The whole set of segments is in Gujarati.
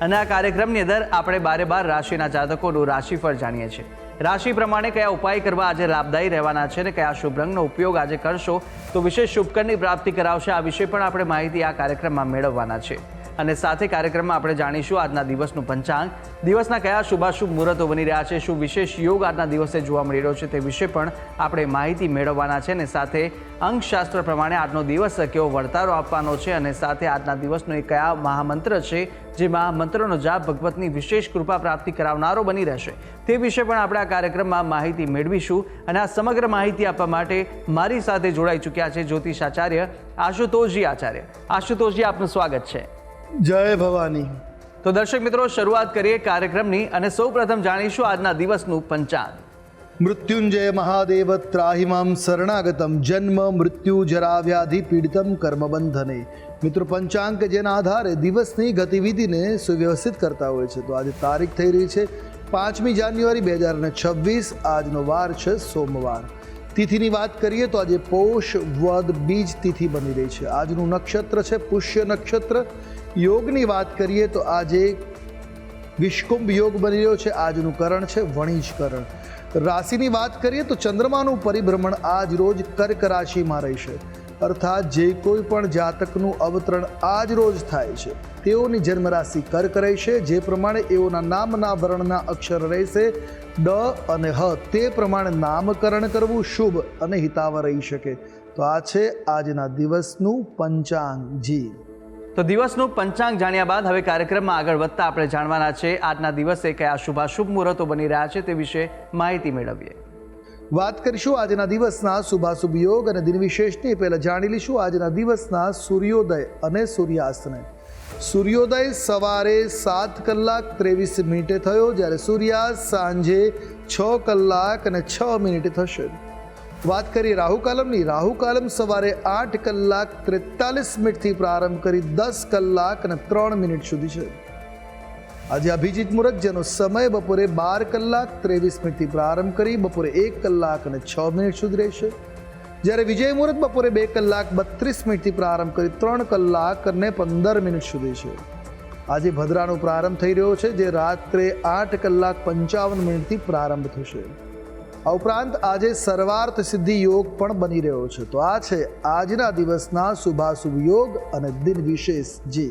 અને આ કાર્યક્રમની અંદર આપણે બારે બાર રાશિના જાતકોનું રાશિફળ જાણીએ છીએ. રાશિ પ્રમાણે કયા ઉપાય કરવા આજે લાભદાયી રહેવાના છે અને કયા શુભ રંગનો ઉપયોગ આજે કરશો, તો વિશેષ શુભકરની પ્રાપ્તિ કરાવશે. આ વિશે પણ આપણે માહિતી આ કાર્યક્રમમાં મેળવવાના છે. અને સાથે કાર્યક્રમમાં આપણે જાણીશું આજના દિવસનું પંચાંગ. દિવસના કયા શુભાશુભ મુહૂર્તો બની રહ્યા છે, શું વિશેષ યોગ આજના દિવસે જોવા મળી રહ્યો છે તે વિશે પણ આપણે માહિતી મેળવવાના છે. અને સાથે અંકશાસ્ત્ર પ્રમાણે આજનો દિવસ કેવો વર્તારો આપવાનો છે અને સાથે આજના દિવસનો એ કયા મહામંત્ર છે જે મંત્રનો જાપ ભગવતની વિશેષ કૃપા પ્રાપ્તિ કરાવનારો બની રહેશે. તે વિશે પણ આપણે આ કાર્યક્રમમાં માહિતી મેળવીશું અને આ સમગ્ર માહિતી આપવા માટે મારી સાથે જોડાઈ ચૂક્યા છે જ્યોતિષ આચાર્ય આશુતોષજી આચાર્ય. આશુતોષજી આપનું સ્વાગત છે. જય ભવાની. તો દર્શક મિત્રો શરૂઆત કરીએ કાર્યક્રમની અને સૌ પ્રથમ જાણીશું આજના દિવસનું પંચાંગ. મૃત્યુંજય મહાદેવ ત્રાહિમામ શરણાગતમ. જન્મ મૃત્યુ જરા વ્યાધિ પીડિતમ કર્મબંધને મિત્રો, પંચાંગ કે જેના આધારે દિવસની ગતિવિધિને સુવ્યવસ્થિત કરતા હોય છે. તો આજે તારીખ થઈ રહી છે પાંચમી જાન્યુઆરી બે હજાર છવ્વીસ. આજનો વાર છે સોમવાર. તિથિની વાત કરીએ તો આજે પોષ વદ બીજ તિથિ બની રહી છે. આજનું નક્ષત્ર છે પુષ્ય નક્ષત્ર. યોગની વાત કરીએ તો આજે વિષ્કુંભ યોગ બની રહ્યો છે. આજનું કરણ છે વણિજ કરણ રાશિની વાત કરીએ તો ચંદ્રમાનું પરિભ્રમણ આજ રોજ કર્ક રાશિમાં રહેશે. અર્થાત જે કોઈ પણ જાતકનું અવતરણ આજ રોજ થાય છે. તેઓની જન્મરાશિ કર્ક રહેશે, જે પ્રમાણે એઓના નામના વર્ણના અક્ષર રહેશે. ડ અને હ તે પ્રમાણે નામકરણ કરવું શુભ અને હિતાવ રહી શકે. તો આ છે આજના દિવસનું પંચાંગ જી તો દિવસનું પંચાંગ જાણ્યા બાદ હવે કાર્યક્રમમાં આગળ વધતા આપણે જાણવાના છે, આજના દિવસે કયા શુભાશુભ મુહૂર્તો બની રહ્યા છે તે વિશે માહિતી મેળવીએ. વાત કરીશું આજના દિવસના શુભાશુભ યોગ અને દિન વિશેષની. પહેલાં જાણી લઈશું આજના દિવસના સૂર્યોદય અને સૂર્યાસ્તને. સૂર્યોદય સવારે સાત કલાક ત્રેવીસ મિનિટે થયો, જ્યારે સૂર્યાસ્ત સાંજે છ કલાક અને છ મિનિટે થશે. વાત કરીએ રાહુ કાલમની. રાહુ કાલમ સવારે આઠ કલાક ત્રેતાલીસ મિનિટથી પ્રારંભ કરી દસ કલાક અને ત્રણ મિનિટ સુધી છે. આજે અભિજીત મુહૂર્ત જેનો સમય બપોરે બાર કલાક ત્રેવીસ મિનિટથી પ્રારંભ કરી બપોરે એક કલાક અને છ મિનિટ સુધી રહેશે. જ્યારે વિજય મુહૂર્ત બપોરે બે કલાક બત્રીસ મિનિટથી પ્રારંભ કરી ત્રણ કલાક અને પંદર મિનિટ સુધી છે. આજે ભદ્રાનો પ્રારંભ થઈ રહ્યો છે, જે રાત્રે આઠ કલાક પંચાવન મિનિટથી પ્રારંભ થશે. આ ઉપરાંત આજે સર્વાર્થ સિદ્ધિ યોગ પણ બની રહ્યો છે. તો આ છે આજના દિવસના શુભાશુભ યોગ અને દિન વિશેષ જી.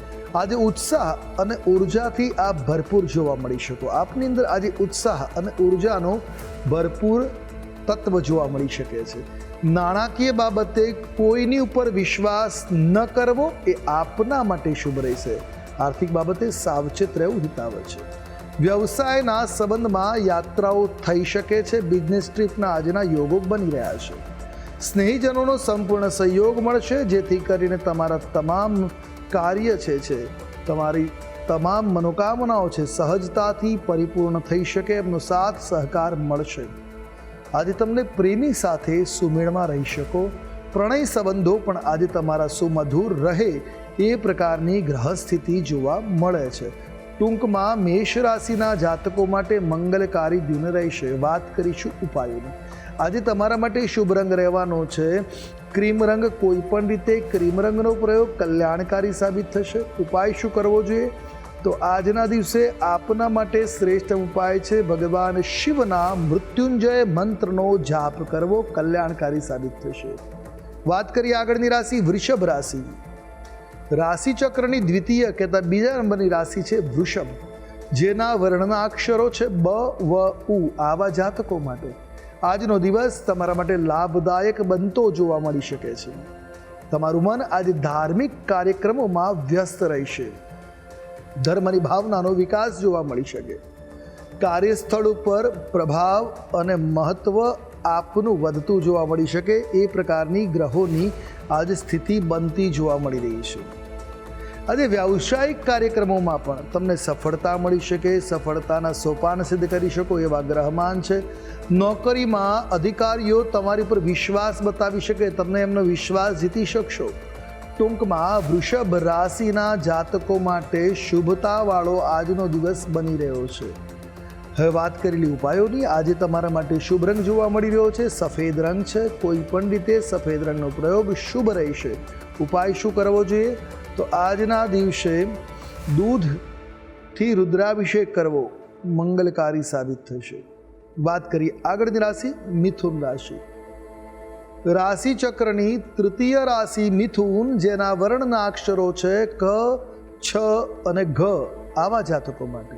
આજે ઉત્સાહ અને ઉર્જાથી આપ ભરપૂર જોવા મળી શકો. આપની અંદર આજે ઉત્સાહ અને ઉર્જાનો ભરપૂર તત્વ જોવા મળી શકે છે. નાણાકીય બાબતે કોઈની ઉપર વિશ્વાસ ન કરવો એ આપના માટે શુભ રહેશે. આર્થિક બાબતે સાવચેત રહેવું હિતાવ છે. વ્યવસાયના સંબંધમાં યાત્રાઓ થઈ શકે છે. બિઝનેસ ટ્રીપના આજના યોગો બની રહ્યા છે. સ્નેહીજનોનો સંપૂર્ણ સહયોગ મળશે, જેથી કરીને તમારા તમામ કાર્ય છે છે. તમારી તમામ મનોકામનાઓ છે, સહજતાથી પરિપૂર્ણ થઈ શકે, એમનો સાથ, સહકાર મળશે. આજે તમને પ્રેમી સાથે સુમેળમાં રહી શકો, પ્રણય સંબંધો પણ આજે તમારા સુમધુર રહે, એ પ્રકારની ગ્રહસ્થિતિ જોવા મળે છે. ટૂંકમાં મેષ રાશિના જાતકો માટે મંગલકારી દિન રહેશે. વાત કરીશું ઉપાયોની. આજે તમારા માટે શુભ રંગ રહેવાનો છે. ક્રીમ રંગ કોઈ પણ રીતે ક્રીમ રંગનો પ્રયોગ કલ્યાણકારી સાબિત થશે. ઉપાય શું કરવો જોઈએ? તો આજના દિવસે આપના માટે શ્રેષ્ઠ ઉપાય છે. ભગવાન શિવના મૃત્યુંજય મંત્રનો જાપ કરવો. કલ્યાણકારી સાબિત થશે. વાત કરીએ આગળની રાશિ, વૃષભ રાશિ. રાશિ ચક્રની દ્વિતીય કહેતા બીજા નંબરની રાશિ છે વૃષભ. જેના વર્ણના અક્ષરો છે બ, વ, ઉ આવા જાતકો માટે. આજનો દિવસ તમારા માટે લાભદાયક બનતો જોવા મળી શકે છે. તમારું મન આજે ધાર્મિક કાર્યક્રમોમાં વ્યસ્ત રહેશે. ધર્મની ભાવનાનો વિકાસ જોવા મળી શકે. કાર્યસ્થળ ઉપર પ્રભાવ અને મહત્વ આપનું વધતું જોવા મળી શકે એ પ્રકારની ગ્રહોની આજે સ્થિતિ બનતી જોવા મળી રહી છે. આજે વ્યાવસાયિક કાર્યક્રમોમાં પણ તમને સફળતા મળી શકે, સફળતાના સોપાન સિદ્ધ કરી શકો એવા ગ્રહમાન છે. નોકરીમાં અધિકારીઓ તમારી પર વિશ્વાસ બતાવી શકે, તમને એમનો વિશ્વાસ જીતી શકશો. ટૂંકમાં વૃષભ રાશિના જાતકો માટે શુભતાવાળો આજનો દિવસ બની રહ્યો છે. હવે વાત કરેલી ઉપાયોની, આજે તમારા માટે શુભ રંગ જોવા મળી રહ્યો છે. સફેદ રંગ છે, કોઈ પણ રીતે સફેદ રંગનો પ્રયોગ શુભ રહેશે. ઉપાય શું કરવો જોઈએ? તો આજના દિવસે દૂધથી રુદ્રાભિષેક કરવો મંગલકારી સાબિત થશે. વાત કરીએ આગળની રાશિ, મિથુન રાશિ. રાશિ ચક્રની તૃતીય રાશિ મિથુન, જેના વર્ણના અક્ષરો છે ક, છ અને ઘ, આવા જાતકો માટે.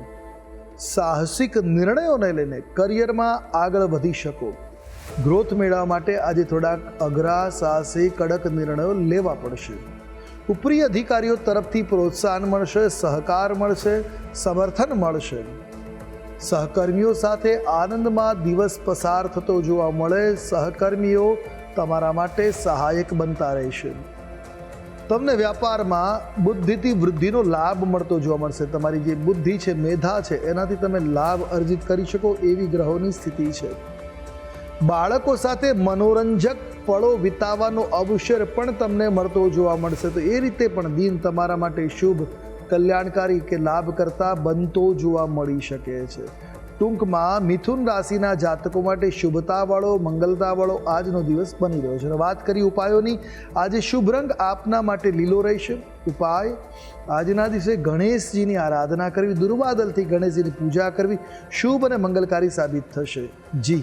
સાહસિક નિર્ણયોને લઈને કરિયરમાં આગળ વધી શકો. ગ્રોથ મેળવવા માટે આજે થોડાક અઘરા, સાહસિક, કડક નિર્ણયો લેવા પડશે. ઉપરી અધિકારીઓ તરફથી પ્રોત્સાહન મળશે, સહકાર મળશે, સમર્થન મળશે. સહકર્મીઓ સાથે આનંદમાં દિવસ પસાર થતો જોવા મળે, સહકર્મીઓ તમારા માટે સહાયક બનતા રહેશે. તમને વ્યાપારમાં બુદ્ધિથી વૃદ્ધિનો લાભ મળતો જોવા મળશે. તમારી જે બુદ્ધિ છે, મેધા છે, એનાથી તમે લાભ અર્જિત કરી શકો એવી ગ્રહોની સ્થિતિ છે. બાળકો સાથે મનોરંજક પળો વિતાવવાનો અવસર પણ તમને મળતો જોવા મળશે. તો એ રીતે પણ દિન તમારા માટે શુભ, કલ્યાણકારી કે લાભ કરતા બનતો જોવા મળી શકે છે. ટૂંકમાં મિથુન રાશિના જાતકો માટે શુભતાવાળો, મંગલતાવાળો આજનો દિવસ બની રહ્યો છે. અને વાત કરી ઉપાયોની, આજે શુભ રંગ આપના માટે લીલો રહેશે. ઉપાય, આજના દિવસે ગણેશજીની આરાધના કરવી, દુર્વાદલથી ગણેશજીની પૂજા કરવી, શુભ અને મંગલકારી સાબિત થશે. જી.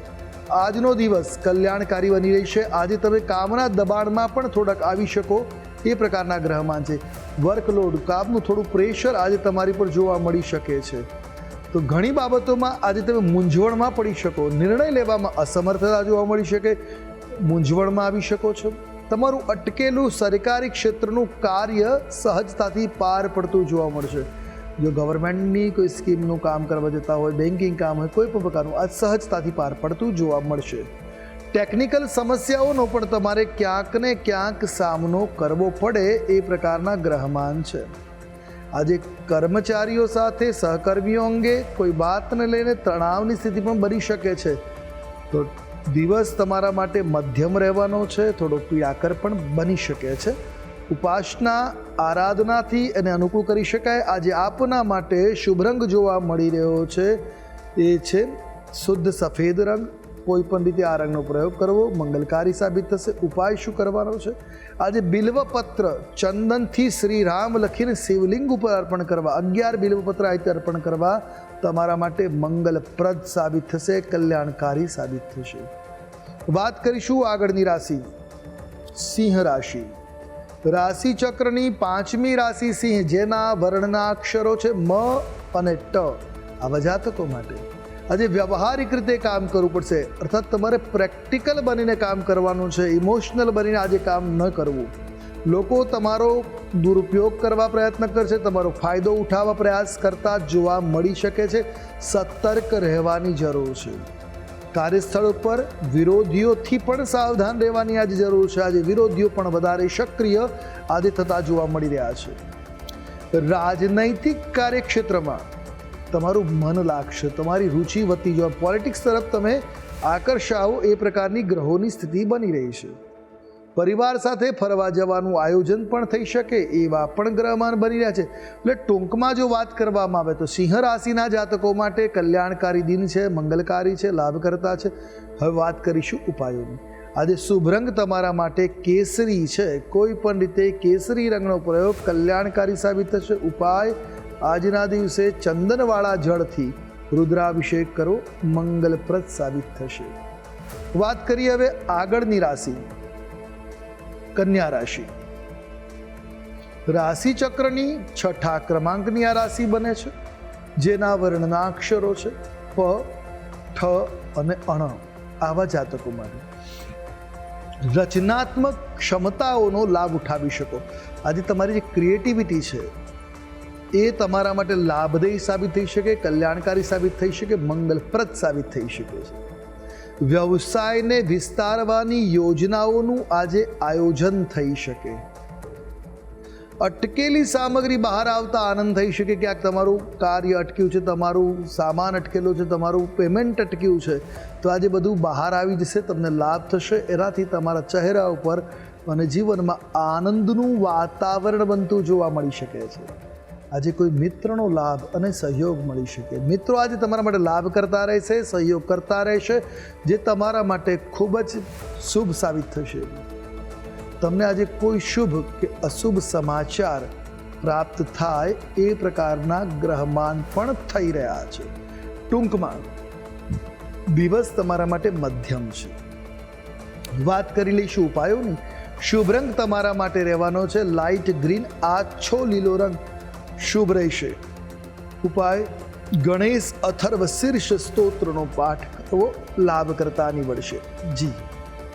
આજનો દિવસ કલ્યાણકારી બની રહી છે. આજે તમે કામના દબાણમાં પણ થોડાક આવી શકો એ પ્રકારના ગ્રહમાન છે. વર્કલોડ, કામનું થોડું પ્રેશર આજે તમારી પર જોવા મળી શકે છે. તો ઘણી બાબતોમાં આજે તમે મૂંઝવણમાં પડી શકો. નિર્ણય લેવામાં અસમર્થતા જોવા મળી શકે. મૂંઝવણમાં આવી શકો છો. તમારું અટકેલું સરકારી ક્ષેત્રનું કાર્ય સહજતાથી પાર પડતું જોવા મળશે. જો ગવર્મેન્ટની કોઈ સ્કીમનું કામ કરવા જતા હોય બેન્કિંગ કામ હોય, કોઈ પણ પ્રકારનું આ સહજતાથી પાર પડતું જોવા મળશે. ટેકનિકલ સમસ્યાઓનો પણ તમારે ક્યાંક ને ક્યાંક સામનો કરવો પડે એ પ્રકારના ગ્રહમાન છે. આજે કર્મચારીઓ સાથે સહકર્મીઓ અંગે કોઈ વાતને લઈને તણાવની સ્થિતિ પણ બની શકે છે. તો દિવસ તમારા માટે મધ્યમ રહેવાનો છે, થોડો પીડાકર પણ બની શકે છે. ઉપાસના, આરાધનાથી એને અનુકૂળ કરી શકાય. આજે આપના માટે શુભ રંગ જોવા મળી રહ્યો છે. એ છે શુદ્ધ સફેદ રંગ. કોઈ પણ રીતે આ રંગનો પ્રયોગ કરવો મંગલકારી સાબિત થશે. ઉપાય શું કરવાનો છે? આજે બિલ્વપત્ર ચંદનથી શ્રી રામ લખીને શિવલિંગ ઉપર અર્પણ કરવા, અગિયાર બિલ્વપત્ર આ રીતે અર્પણ કરવા તમારા માટે મંગલપ્રદ સાબિત થશે, કલ્યાણકારી સાબિત થશે. વાત કરીશું આગળની રાશિ, સિંહ રાશિ. રાશિ ચક્રની પાંચમી રાશિ સિંહ, જેના વર્ણના અક્ષરો છે મ અને ટ. આવા જાતકો માટે આજે વ્યવહારિક રીતે કામ કરવું પડશે. અર્થાત તમારે પ્રેક્ટિકલ બનીને કામ કરવાનું છે, ઇમોશનલ બનીને આજે કામ ન કરવું. લોકો તમારો દુરુપયોગ કરવા પ્રયત્ન કરશે, તમારો ફાયદો ઉઠાવવા પ્રયાસ કરતા જોવા મળી શકે છે. સતર્ક રહેવાની જરૂર છે. કાર્યસ્થળ ઉપર વિરોધીઓથી પણ સાવધાન રહેવાની આજે જરૂર છે. આજે વિરોધીઓ પણ વધારે સક્રિય આજે થતા જોવા મળી રહ્યા છે. રાજનૈતિક કાર્યક્ષેત્રમાં તમારું મન લાગશે, તમારી રુચિ વધતી જવા પોલિટિક્સ તરફ તમે આકર્ષાવો એ પ્રકારની ગ્રહોની સ્થિતિ બની રહી છે. પરિવાર સાથે ફરવા જવાનું આયોજન પણ થઈ શકે એવા પણ ગ્રહમાન બની રહ્યા છે. એટલે ટૂંકમાં જો વાત કરવામાં આવે તો સિંહ રાશિના જાતકો માટે કલ્યાણકારી દિન છે, મંગલકારી છે, લાભકર્તા છે. હવે વાત કરીશું ઉપાયોની. આજે શુભ રંગ તમારા માટે કેસરી છે. કોઈ પણ રીતે કેસરી રંગનો પ્રયોગ કલ્યાણકારી સાબિત થશે. ઉપાય, આજના દિવસે ચંદનવાળા જળથી રુદ્રાભિષેક કરો, મંગલપ્રદ સાબિત થશે. વાત કરીએ હવે આગળની રાશિ. કન્યા રાશિ. રાશિ ચક્રની છઠ્ઠા ક્રમાંકની આ રાશિ બને છે, જેના વર્ણના અક્ષરો છે, પ, ઠ અને અણ, આવા જાતકો માટે રચનાત્મક ક્ષમતાઓનો લાભ ઉઠાવી શકો. આજે તમારી જે ક્રિએટિવિટી છે, એ તમારા માટે લાભદાયી સાબિત થઈ શકે, કલ્યાણકારી સાબિત થઈ શકે, મંગલપ્રદ સાબિત થઈ શકે છે. વ્યવસાયને વિસ્તારવાની યોજનાઓનું આજે આયોજન થઈ શકે. અટકેલી સામગ્રી બહાર આવતા આનંદ થઈ શકે. ક્યાંક તમારું કાર્ય અટક્યું છે, તમારું સામાન અટકેલો છે, તમારું પેમેન્ટ અટક્યું છે, તો આજે બધું બહાર આવી જશે, તમને લાભ થશે. એનાથી તમારા ચહેરા ઉપર અને જીવનમાં આનંદનું વાતાવરણ બનતું જોવા મળી શકે છે. આજે કોઈ મિત્રનો લાભ અને સહયોગ મળી શકે. મિત્રો આજે તમારા માટે લાભ કરતા રહેશે, સહયોગ કરતા રહેશે, જે તમારા માટે ખૂબ જ શુભ સાબિત થશે. તમને આજે કોઈ શુભ કે અશુભ સમાચાર પ્રાપ્ત થાય એ પ્રકારના ગ્રહમાન પણ થઈ રહ્યા છે. ટૂંકમાં, દિવસ તમારા માટે મધ્યમ છે. વાત કરી લઈશું ઉપાયોની. શુભ રંગ તમારા માટે રહેવાનો છે. લાઇટ ગ્રીન આછો લીલો રંગ. શુભ રહેશે. ઉપાય ગણેશ અથર્વ શીર્ષ સ્તોત્રનો પાઠ કરવો લાભકર્તા નીવડશે. જી.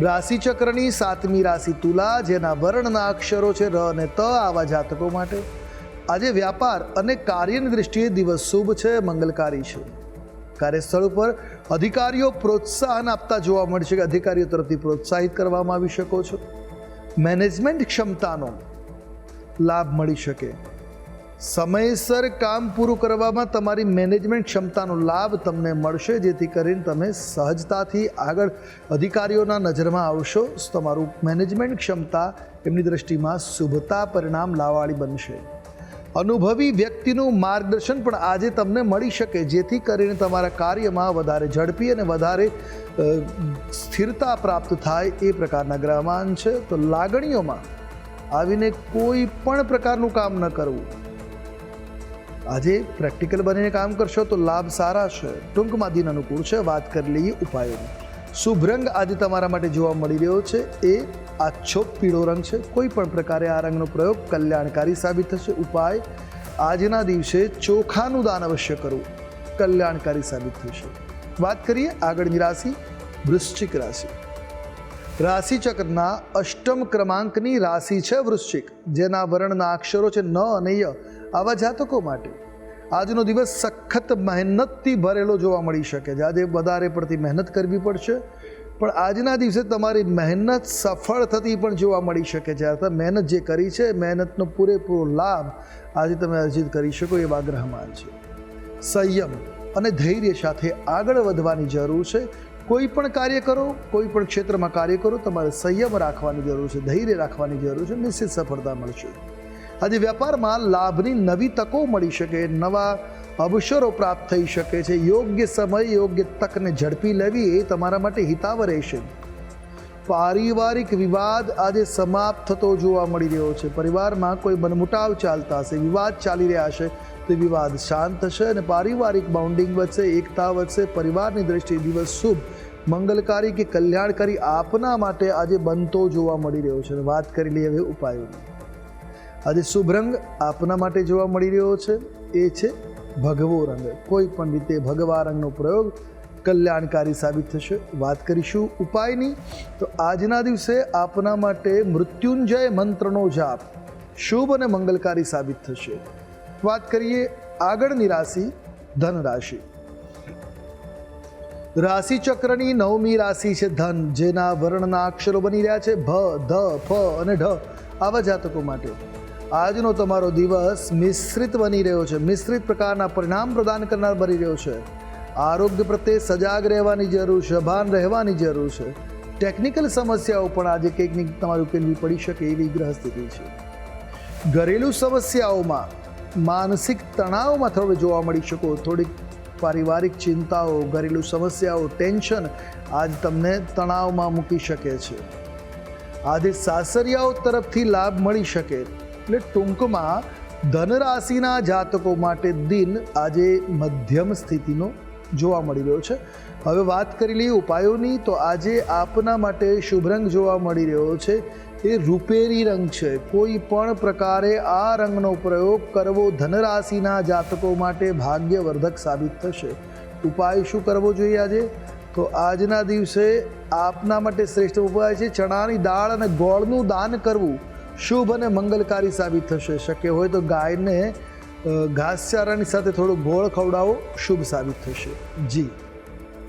રાશિ ચક્રની સાતમી રાશિ તુલા, જેના વર્ણના અક્ષરો છે ર અને ત આવા જાતકો માટે. આજે વ્યાપાર અને કાર્યની દ્રષ્ટિએ દિવસ શુભ છે, મંગલકારી છે. કાર્યસ્થળ ઉપર અધિકારીઓ પ્રોત્સાહન આપતા જોવા મળશે કે અધિકારીઓ તરફથી પ્રોત્સાહિત કરવામાં આવી શકો છો. મેનેજમેન્ટ ક્ષમતાનો લાભ મળી શકે. સમયસર કામ પૂરું કરવામાં તમારી મેનેજમેન્ટ ક્ષમતાનો લાભ તમને મળશે, જેથી કરીને તમે સહજતાથી આગળ અધિકારીઓના નજરમાં આવશો. તમારું મેનેજમેન્ટ ક્ષમતા એમની દ્રષ્ટિમાં શુભતા પરિણામ લાવવાળી બનશે. અનુભવી વ્યક્તિનું માર્ગદર્શન પણ આજે તમને મળી શકે, જેથી કરીને તમારા કાર્યમાં વધારે ઝડપી અને વધારે સ્થિરતા પ્રાપ્ત થાય એ પ્રકારના ગ્રહમાન છે. તો લાગણીઓમાં આવીને કોઈ પણ પ્રકારનું કામ ન કરવું. આજે પ્રેક્ટિકલ બનીને કામ કરશો તો લાભ સારા છે. ટૂંકમાં દિન અનુકૂળ છે. વાત કરી લઈએ ઉપાયોની. શુભ રંગ આજે તમારા માટે જોવા મળી રહ્યો છે. એ આછો પીળો રંગ છે. કોઈ પણ પ્રકારે આ રંગનો પ્રયોગ કલ્યાણકારી સાબિત થશે. ઉપાય, આજના દિવસે ચોખાનું દાન અવશ્ય કરવું. કલ્યાણકારી સાબિત થશે. વાત કરીએ આગળની રાશિ, વૃશ્ચિક રાશિ. રાશિચક્રના અષ્ટમ ક્રમાંકની રાશિ છે વૃશ્ચિક, જેના વર્ણના અક્ષરો છે ન અને ય. આવા જાતકો માટે આજનો દિવસ સખત મહેનતથી ભરેલો જોવા મળી શકે છે. આજે વધારે પડતી મહેનત કરવી પડશે, પણ આજના દિવસે તમારી મહેનત સફળ થતી પણ જોવા મળી શકે છે. અર્થાત મહેનત જે કરી છે, મહેનતનો પૂરેપૂરો લાભ આજે તમે અર્જિત કરી શકો એવા ગ્રહમાન છે. સંયમ અને ધૈર્ય સાથે આગળ વધવાની જરૂર છે. કોઈ પણ કાર્ય કરો, કોઈ પણ ક્ષેત્રમાં કાર્ય કરો, તમારે સંયમ રાખવાની જરૂર છે, ધૈર્ય રાખવાની જરૂર છે, નિશ્ચિત સફળતા મળશે. આજે વ્યાપારમાં લાભની નવી તકો મળી શકે, નવા અવસરો પ્રાપ્ત થઈ શકે છે. યોગ્ય સમય, યોગ્ય તકને ઝડપી લેવી એ તમારા માટે હિતાવ રહેશે. પારિવારિક વિવાદ આજે સમાપ્ત થતો જોવા મળી રહ્યો છે. પરિવારમાં કોઈ મનમુટાવ ચાલતા હશે, વિવાદ ચાલી રહ્યા હશે તો વિવાદ શાંત થશે અને પારિવારિક બાઉન્ડિંગ વચ્ચે એકતા વચ્ચે પરિવારની દ્રષ્ટિએ દિવસ શુભ, મંગલકારી કે કલ્યાણકારી આપના માટે આજે બનતો જોવા મળી રહ્યો છે. વાત કરી લઈએ હવે ઉપાયોની. આજે શુભ રંગ આપના માટે જોવા મળી રહ્યો છે. એ છે ભગવો રંગ. કોઈ પણ રીતે ભગવા રંગનો પ્રયોગ કલ્યાણકારી સાબિત થશે. વાત કરીશું ઉપાયની. તો આજના દિવસે આપના માટે મૃત્યુંજય મંત્રનો જાપ શુભ અને મંગલકારી સાબિત થશે. વાત કરીએ આગળની રાશિ ધન રાશિ રાશિ ચક્રની નવમી રાશિ છે ધન, જેના વર્ણના અક્ષરો બની રહ્યા છે ભ, ધ, ફ અને ઢ. આવા જાતકો માટે. આજનો તમારો દિવસ મિશ્રિત બની રહ્યો છે. મિશ્રિત પ્રકારના પરિણામ પ્રદાન કરનાર બની રહ્યો છે. આરોગ્ય પ્રત્યે સજાગ રહેવાની જરૂર છે, ભાન રહેવાની જરૂર છે. ટેકનિકલ સમસ્યાઓ પણ આજે કંઈક ને કંઈક તમારે ઉકેલવી પડી શકે એવી ગ્રહ સ્થિતિ છે. ઘરેલું સમસ્યાઓમાં માનસિક તણાવમાં થોડું જોવા મળી શકો, થોડીક પારિવારિક ચિંતાઓ, ઘરેલું સમસ્યાઓ, ટેન્શન આજ તમને તણાવમાં મૂકી શકે છે. આજે સાસરિયાઓ તરફથી લાભ મળી શકે. એટલે ટૂંકમાં ધનરાશિના જાતકો માટે દિન આજે મધ્યમ સ્થિતિનો જોવા મળી રહ્યો છે. હવે વાત કરી લઈએ ઉપાયોની, તો આજે આપના માટે શુભ રંગ જોવા મળી રહ્યો છે. એ રૂપેરી રંગ છે. કોઈ પણ પ્રકારે આ રંગનો પ્રયોગ કરવો ધનરાશિના જાતકો માટે ભાગ્યવર્ધક સાબિત થશે. ઉપાય શું કરવો જોઈએ આજે? તો આજના દિવસે આપના માટે શ્રેષ્ઠ ઉપાય છે. ચણાની દાળ અને ગોળનું દાન કરવું. શુભ અને મંગલકારી સાબિત થશે. શક્ય હોય તો ગાયને ઘાસચારાની સાથે થોડો ગોળ ખવડાવો, શુભ સાબિત થશે. જી.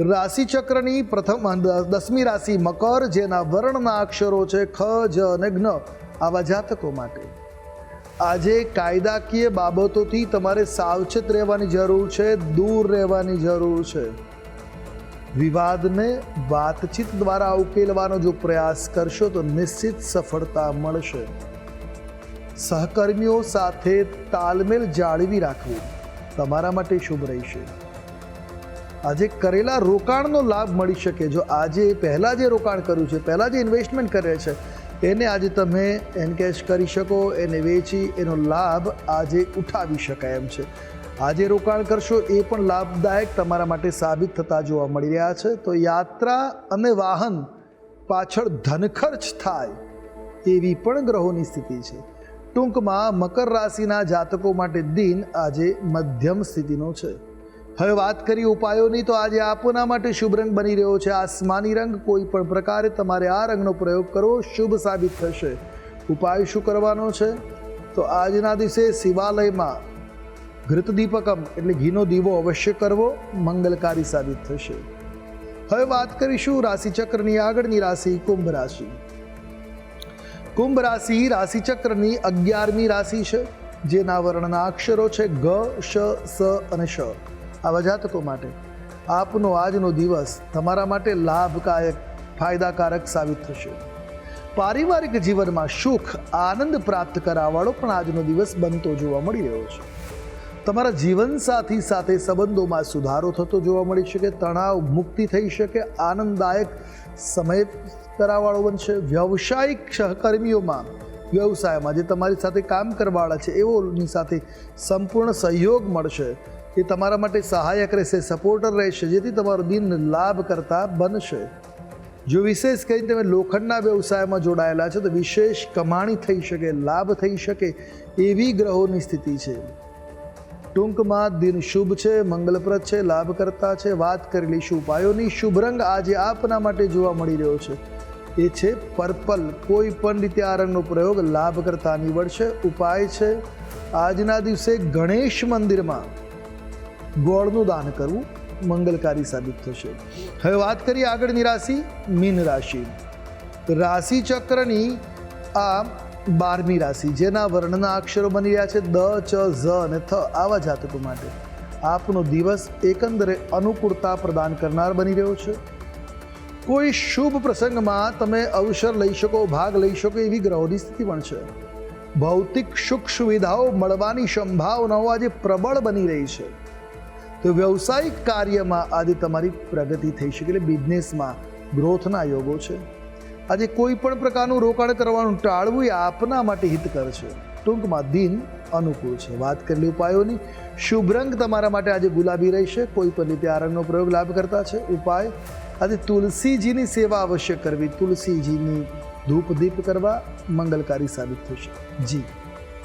રાશિ ચક્રની પ્રથમ દસમી રાશિ મકર, જેના વર્ણના અક્ષરો છે ખ, જ અને જ્ઞ આવા જાતકો માટે. આજે કાયદાકીય બાબતોથી તમારે સાવચેત રહેવાની જરૂર છે, દૂર રહેવાની જરૂર છે. વિવાદને વાતચીત દ્વારા ઉકેલવાનો જો પ્રયાસ કરશો તો નિશ્ચિત સફળતા મળશે. સહકર્મીઓ સાથે તાલમેલ જાળવી રાખવું તમારા માટે શુભ રહેશે. આજે કરેલા રોકાણનો લાભ મળી શકે. જો આજે પહેલાં જે રોકાણ કર્યું છે, પહેલાં જે ઇન્વેસ્ટમેન્ટ કરે છે, એને આજે તમે એનકેશ કરી શકો, એને વેચી, એનો લાભ આજે ઉઠાવી શકાય એમ છે. આજે રોકાણ કરશો એ પણ લાભદાયક તમારા માટે સાબિત થતા જોવા મળી રહ્યા છે. તો યાત્રા અને વાહન પાછળ ધનખર્ચ થાય એવી પણ ગ્રહોની સ્થિતિ છે. ટૂંકમાં મકર રાશિના જાતકો માટે દિન આજે મધ્યમ સ્થિતિનો છે. હવે વાત કરી ઉપાયોની, તો આજે આપના માટે શુભ રંગ બની રહ્યો છે. આસમાની રંગ, કોઈ પણ પ્રકારે તમારે આ રંગનો પ્રયોગ કરવો શુભ સાબિત થશે. ઉપાય શું કરવાનો છે? તો આજના દિવસે શિવાલયમાં ઘૃતદીપકમ, એટલે ઘીનો દીવો અવશ્ય કરવો મંગલકારી સાબિત થશે. હવે વાત કરીશું રાશિચક્રની આગળની રાશિ, કુંભ રાશિ. કુંભ રાશિ, રાશિચક્રની અગિયારમી રાશિ છે, જેના વર્ણના અક્ષરો છે ગ, શ, સ અને શ. આવા જાતકો માટે. આપનો આજનો દિવસ તમારા માટે લાભકાયક, ફાયદાકારક સાબિત થશે. પારિવારિક જીવનમાં સુખ, આનંદ પ્રાપ્ત કરાવવાળો પણ આજનો દિવસ બનતો જોવા મળી રહ્યો છે. તમારા જીવનસાથી સાથે સંબંધોમાં સુધારો થતો જોવા મળી શકે, તણાવ મુક્તિ થઈ શકે, આનંદદાયક સમય કરાવવાળો બનશે. વ્યવસાયિક સહકર્મીઓમાં, વ્યવસાયમાં જે તમારી સાથે કામ કરવાવાળા છે, એઓની સાથે સંપૂર્ણ સહયોગ મળશે. એ તમારા માટે સહાયક રહેશે સપોર્ટર રહેશે, જેથી તમારો દિન લાભ કરતા બનશે. જો વિશેષ કરીને તમે લોખંડના વ્યવસાયમાં જોડાયેલા છો, તો વિશેષ કમાણી થઈ શકે, લાભ થઈ શકે એવી ગ્રહોની સ્થિતિ છે. ટૂંકમાં દિન શુભ છે, મંગલપ્રદ છે લાભકર્તા છે, વાત કરી લઈશું ઉપાયોની શુભ રંગ આજે આપના માટે જોવા મળી રહ્યો છે. એ છે પર્પલ, કોઈ પણ રીતે આ રંગનો પ્રયોગ લાભકર્તા નીવડશે, ઉપાય છે. આજના દિવસે ગણેશ મંદિરમાં ગોળનું દાન કરવું મંગલકારી સાબિત થશે. હવે વાત કરીએ આગળની રાશિ, મીન રાશિ. રાશિ ચક્રની આ બારમી રાશિ, જેના વર્ણના અક્ષરો બની રહ્યા છે દ, ચ, ઝ અને થ, આવા જાતકો માટે. આપનો દિવસ એકંદરે અનુકૂળતા પ્રદાન કરનાર બની રહ્યો છે. કોઈ શુભ પ્રસંગમાં તમે અવસર લઈ શકો, ભાગ લઈ શકો એવી ગ્રહોની સ્થિતિ પણ છે. ભૌતિક સુખ સુવિધાઓ મળવાની સંભાવનાઓ આજે પ્રબળ બની રહી છે. તો વ્યવસાયિક કાર્યમાં આજે તમારી પ્રગતિ થઈ શકે એટલે બિઝનેસમાં ગ્રોથના યોગો છે. આજે કોઈ પણ પ્રકારનું રોકાણ કરવાનું ટાળવું એ આપના માટે હિતકર છે. ટૂંકમાં દિન અનુકૂળ છે. વાત કરેલી ઉપાયોની. શુભ રંગ તમારા માટે આજે ગુલાબી રહેશે. કોઈ પણ રીતે આ રંગનો પ્રયોગ લાભ કરતા છે. ઉપાય, આજે તુલસીજીની સેવા અવશ્ય કરવી. તુલસીજીની ધૂપ દીપ કરવા મંગલકારી સાબિત થશે. જી.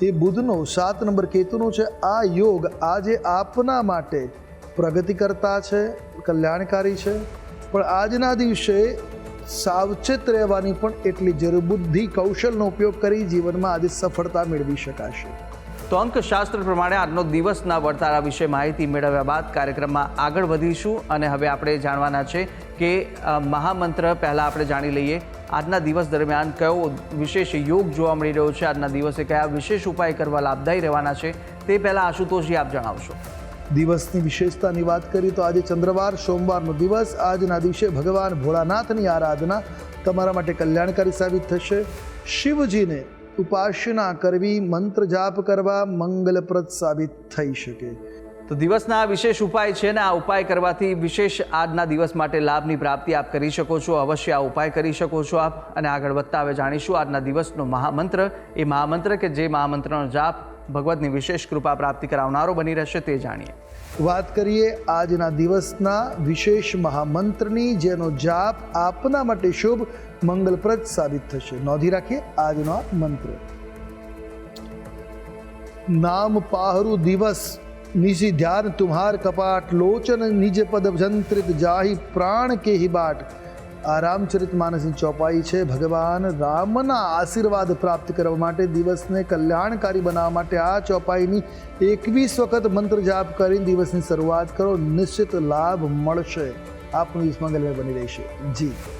તે બુધનો સાત નંબર કેતુનો છે. આ યોગ આજે આપના માટે પ્રગતિ કરતા છે, કલ્યાણકારી છે. પણ આજના દિવસે સાવચેત રહેવાની પણ એટલી જરૂર બુદ્ધિ કૌશલનો ઉપયોગ કરી જીવનમાં આજે સફળતા મેળવી શકાશે. તો અંકશાસ્ત્ર પ્રમાણે આજનો દિવસના વર્તારા વિશે માહિતી મેળવ્યા બાદ કાર્યક્રમમાં આગળ વધીશું અને હવે આપણે જાણવાના છે કે મહામંત્ર પહેલાં આપણે જાણી લઈએ. આજના દિવસ દરમિયાન કયો વિશેષ યોગ જોવા મળી રહ્યો છે? આજના દિવસે કયા વિશેષ ઉપાય કરવા લાભદાયી રહેવાના છે? તે પહેલાં આશુતોષજી આપ જણાવશો. દિવસની વિશેષતાની વાત કરીએ તો આજે ચંદ્રવાર, સોમવારનો દિવસ. આજના દિવસે ભગવાન ભોળાનાથની આરાધના તમારા માટે કલ્યાણકારી સાબિત થશે. શિવજીને ઉપાસના કરવી, મંત્ર જાપ કરવા મંગલપ્રદ સાબિત થઈ શકે. તો દિવસના વિશેષ ઉપાય છે ને આ ઉપાય કરવાથી વિશેષ આજના દિવસ માટે લાભની પ્રાપ્તિ આપ કરી શકો છો. અવશ્ય આ ઉપાય કરી શકો છો આપ અને આગળ વધતા હવે જાણીશું આજના દિવસનો મહામંત્ર. એ મહામંત્ર કે જે મહામંત્રનો જાપ ભગવતની વિશેષ કૃપા પ્રાપ્તિ કરાવનારો બની રહેશે તે જાણીએ. વાત કરીએ આજના દિવસના વિશેષ મહામંત્રની, જેનો જાપ આપના માટે શુભ, મંગલપ્રદ સાબિત થશે. નોંધી રાખીએ આજનો મંત્ર. નામ પાહરુ દિવસ. નિશી ધ્યાન તુમ્હાર કપાટ લોચન નિજ પદ જંત્રિત જાહી પ્રાણ કે હિ બાટ આ રામચરિત માનસની ચોપાઈ છે ભગવાન રામના આશીર્વાદ પ્રાપ્ત કરવા માટે દિવસને કલ્યાણકારી બનાવવા માટે આ ચોપાઈની એકવીસ વખત મંત્ર જાપ કરી દિવસની શરૂઆત કરો નિશ્ચિત લાભ મળશે આપનું દિવસ મંગલમય બની રહેશે જી